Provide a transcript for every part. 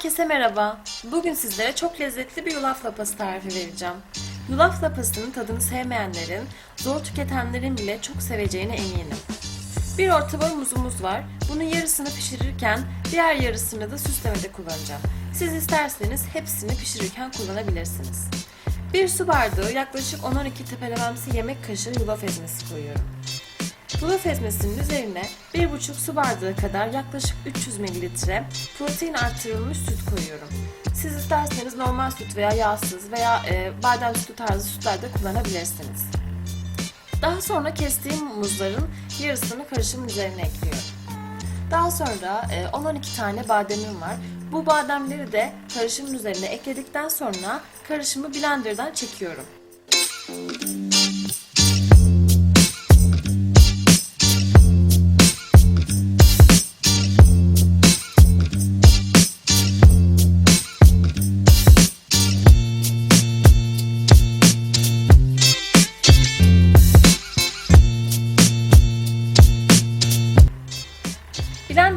Herkese merhaba. Bugün sizlere çok lezzetli bir yulaf lapası tarifi vereceğim. Yulaf lapasının tadını sevmeyenlerin, zor tüketenlerin bile çok seveceğine eminim. Bir orta boy muzumuz var. Bunun yarısını pişirirken diğer yarısını da süslemede kullanacağım. Siz isterseniz hepsini pişirirken kullanabilirsiniz. Bir su bardağı yaklaşık 10-12 tepelememsi yemek kaşığı yulaf ezmesi koyuyorum. Yulaf ezmesinin üzerine 1,5 su bardağı kadar yaklaşık 300 ml protein artırılmış süt koyuyorum. Siz isterseniz normal süt veya yağsız veya e, badem sütü tarzı sütler de kullanabilirsiniz. Daha sonra kestiğim muzların yarısını karışımın üzerine ekliyorum. Daha sonra e, 10-12 tane bademim var. Bu bademleri de karışımın üzerine ekledikten sonra karışımı blenderdan çekiyorum.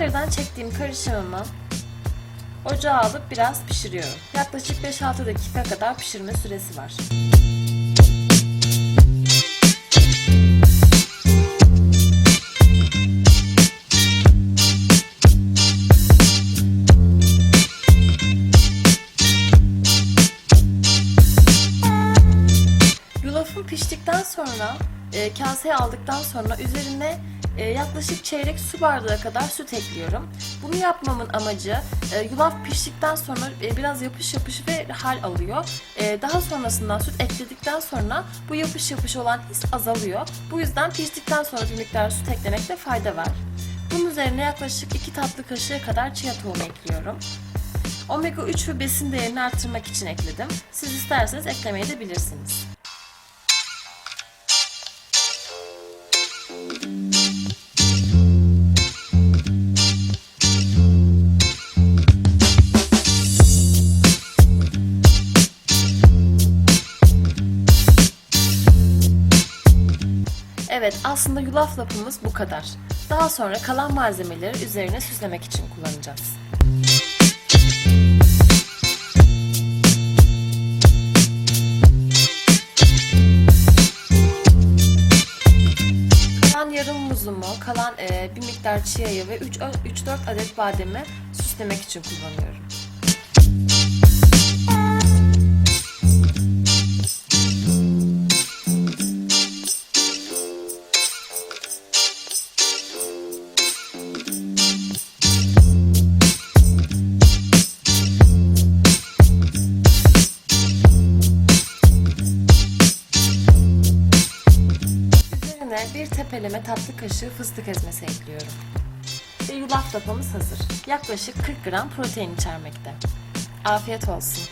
Blender'dan çektiğim karışımımı ocağa alıp biraz pişiriyorum. Yaklaşık 5-6 dakika kadar pişirme süresi var. Yulafım piştikten sonra e, kaseye aldıktan sonra üzerine e, yaklaşık çeyrek su bardağı kadar süt ekliyorum. Bunu yapmamın amacı e, yulaf piştikten sonra e, biraz yapış yapış ve hal alıyor. E, daha sonrasından süt ekledikten sonra bu yapış yapış olan his azalıyor. Bu yüzden piştikten sonra bir miktar süt eklemekte fayda var. Bunun üzerine yaklaşık 2 tatlı kaşığı kadar chia tohumu ekliyorum. Omega 3 ve besin değerini arttırmak için ekledim. Siz isterseniz eklemeyi de bilirsiniz. Evet aslında yulaf lapımız bu kadar. Daha sonra kalan malzemeleri üzerine süslemek için kullanacağız. Kalan yarım muzumu, kalan e, bir miktar çiğayı ve 3-4 adet bademi süslemek için kullanıyorum. Üzerine bir tepeleme tatlı kaşığı fıstık ezmesi ekliyorum. Ve yulaf lapamız hazır. Yaklaşık 40 gram protein içermekte. Afiyet olsun.